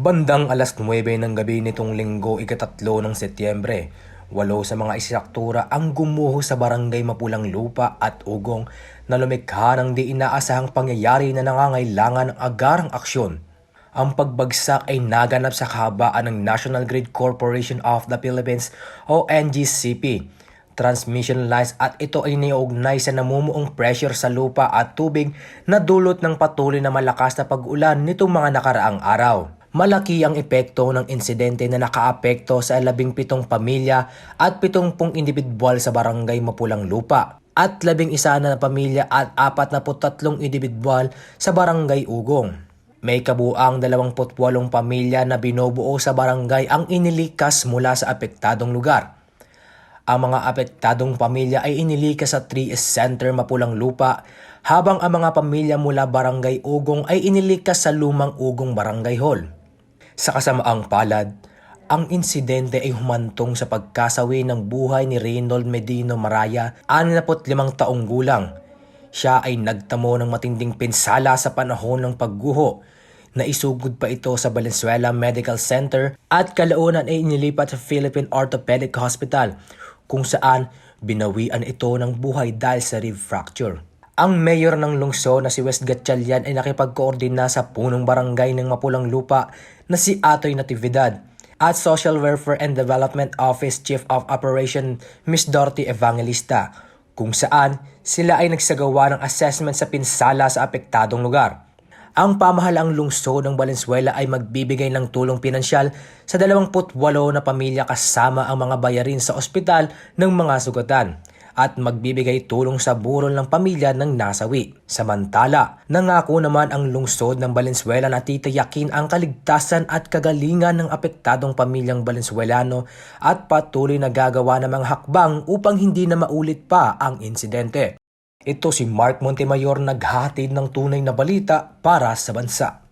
Bandang alas 9 ng gabi nitong linggo ikatatlo ng Setyembre, walo sa mga istruktura ang gumuho sa barangay Mapulang Lupa at Ugong na lumikha ng di inaasahang pangyayari na nangangailangan ng agarang aksyon. Ang pagbagsak ay naganap sa kahabaan ng National Grid Corporation of the Philippines o NGCP transmission lines at ito ay niugnay sa namumuong pressure sa lupa at tubig na dulot ng patuloy na malakas na pag-ulan nitong mga nakaraang araw. Malaki ang epekto ng insidente na nakaapekto sa labing pitong pamilya at pitongpong individual sa barangay Mapulang Lupa at labing isa na pamilya at apat na tatlong individual sa barangay Ugong. May kabuang 28 pamilya na binubuo sa barangay ang inilikas mula sa apektadong lugar. Ang mga apektadong pamilya ay inilikas sa 3S Center Mapulang Lupa habang ang mga pamilya mula Barangay Ugong ay inilikas sa Lumang Ugong Barangay Hall. Sa kasamaang palad, ang insidente ay humantong sa pagkasawi ng buhay ni Reynold Medino Maraya, 65 taong gulang. Siya ay nagtamo ng matinding pinsala sa panahon ng pagguho. Naisugod pa ito sa Valenzuela Medical Center at kalaunan ay inilipat sa Philippine Orthopedic Hospital kung saan binawian ito ng buhay dahil sa rib fracture. Ang mayor ng lungsod na si West Gatchalian ay nakipagkoordina sa punong barangay ng Mapulang Lupa na si Atoy Natividad at Social Welfare and Development Office Chief of Operation Ms. Dorothy Evangelista kung saan sila ay nagsagawa ng assessment sa pinsala sa apektadong lugar. Ang pamahalaang lungsod ng Valenzuela ay magbibigay ng tulong pinansyal sa 28 na pamilya kasama ang mga bayarin sa ospital ng mga sugatan at magbibigay tulong sa burol ng pamilya ng nasawi. Samantala, nangako naman ang lungsod ng Valenzuela na titiyakin ang kaligtasan at kagalingan ng apektadong pamilyang Valenzuelano at patuloy na gagawa ng mga hakbang upang hindi na maulit pa ang insidente. Ito si Mark Montemayor naghatid ng tunay na balita para sa bansa.